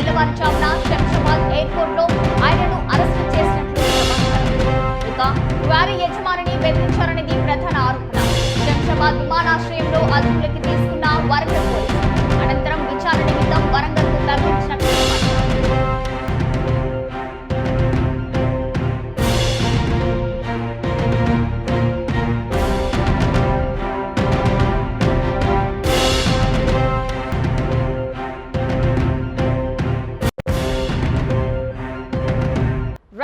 తెల్లవారుజామున శంషాబాద్ ఎయిర్పోర్ట్లో ఆయనను అరెస్టు చేసినట్లు ఇక క్వారీ యజమానిని బెదిరించారనేది ప్రధాన ఆరోపణ. శంషాబాద్ విమానాశ్రయంలో అదుపులోకి తీసుకున్న వరంగల్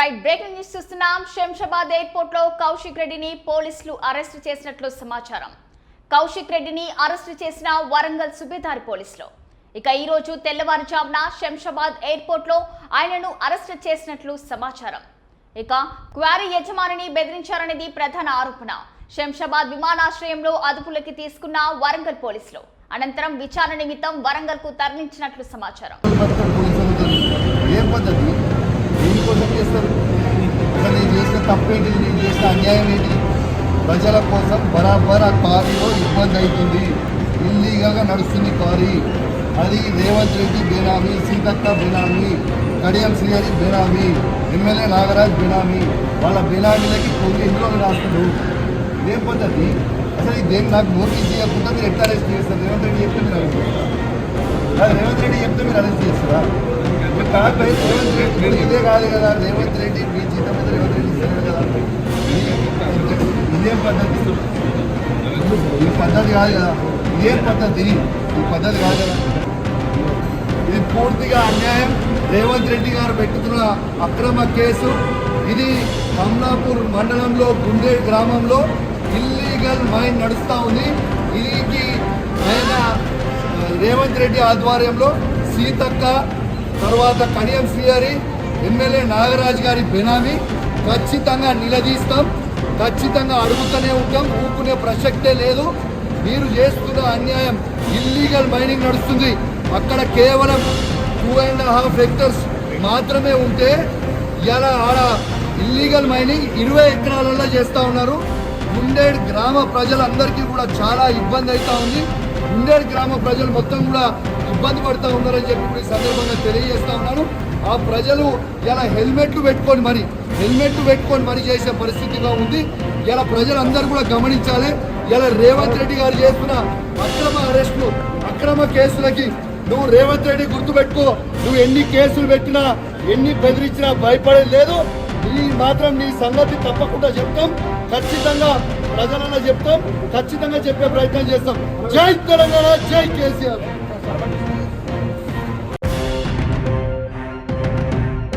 రైట్ బ్రేకింగ్ న్యూస్ చూస్తున్నాం. శంషాబాద్ ఎయిర్పోర్ట్లో కౌశిక్ రెడ్డిని పోలీసులు అరెస్టు చేసినట్లు సమాచారం. కౌశిక్ రెడ్డిని అరెస్టు చేసిన వరంగల్ సుబేదారి పోలీసులు. ఇక ఈ రోజు తెల్లవారుజామున శంషాబాద్ ఎయిర్పోర్ట్లో ఆయనను అరెస్టు చేసినట్లు సమాచారం. ఇక క్వారీ యజమానిని బెదిరించారనేది ప్రధాన ఆరోపణ. శంషాబాద్ విమానాశ్రయంలో అదుపులోకి తీసుకున్న వరంగల్ పోలీసులు. అనంతరం విచారణ నిమిత్తం వరంగల్కు తరలించినట్లు సమాచారం. అన్యాయం ఏంటి? ప్రజల కోసం బరాబర్ ఆ కారీలో ఇబ్బంది అవుతుంది ఇల్లీగల్గా నడుస్తుంది కారీ. అది రేవంత్ రెడ్డి బేనామీ సీతక్క బేనామీ కడియం శ్రీహరి బేనామీ ఎమ్మెల్యే నాగరాజ్ బేనామీ వాళ్ళ బేనామీలకి కొన్ని ఇంట్లో రాస్తున్నారు ఇదేం పద్ధతి అసలు ఇదేం నాకు నోటీస్ చేయకుండా మీరు ఎట్లా అరెస్ట్ చేస్తారు? రేవంత్ రెడ్డి చెప్తే మీరు అరెస్ట్ చేస్తారా? రేవంత్ రెడ్డి చెప్తే మీరు అరెస్ట్ చేస్తారా? రేవంత్ రెడ్డి ఇదే కాదు కదా. రేవంత్ రెడ్డి మీ జీతం ఈ పద్ధతి కాదు కదా. ఇదే పద్ధతి? ఈ పద్ధతి కాదు కదా. ఇది పూర్తిగా అన్యాయం. రేవంత్ రెడ్డి గారు పెట్టుతున్న అక్రమ కేసు. ఇది కమలాపూర్ మండలంలో గుండే గ్రామంలో ఇల్లీగల్ మైన్ నడుస్తూ ఉంది. దీనికి ఆయన రేవంత్ రెడ్డి ఆధ్వర్యంలో సీతక్క తర్వాత కడియం శ్రీహరి ఎమ్మెల్యే నాగరాజు గారి బెనామీ ఖచ్చితంగా నిలదీస్తాం. ఖచ్చితంగా అడుగుతూనే ఉంటాం ఊపుకునే ప్రసక్తే లేదు. మీరు చేస్తున్న అన్యాయం ఇల్లీగల్ మైనింగ్ నడుస్తుంది. అక్కడ కేవలం టూ అండ్ హాఫ్ హెక్టర్స్ మాత్రమే ఉంటే ఇలా ఆడ ఇల్లీగల్ మైనింగ్ ఇరవై ఎకరాలలో చేస్తూ ఉన్నారు. ఉండేడు గ్రామ ప్రజలందరికీ కూడా చాలా ఇబ్బంది అవుతా ఉంది. ఉండేడు గ్రామ ప్రజలు మొత్తం కూడా ఇబ్బంది పడుతూ ఉన్నారని చెప్పి ఈ సందర్భంగా తెలియజేస్తా ఉన్నాను. ఆ ప్రజలు ఇలా హెల్మెట్లు పెట్టుకొని మరి హెల్మెట్లు పెట్టుకొని మరి చేసే పరిస్థితిగా ఉంది. ఇలా ప్రజలందరూ కూడా గమనించాలి. ఇలా రేవంత్ రెడ్డి గారు చేస్తున్న అక్రమ అరెస్టులు అక్రమ కేసులకి నువ్వు రేవంత్ రెడ్డి గుర్తుపెట్టుకో. నువ్వు ఎన్ని కేసులు పెట్టినా ఎన్ని బెదిరించినా భయపడేది లేదు. నీ మాత్రం నీ సంగతి తప్పకుండా చెప్తాం. ఖచ్చితంగా ప్రజలన్నా చెప్తాం. ఖచ్చితంగా చెప్పే ప్రయత్నం చేస్తాం. జై తెలంగాణ జై కేసీఆర్.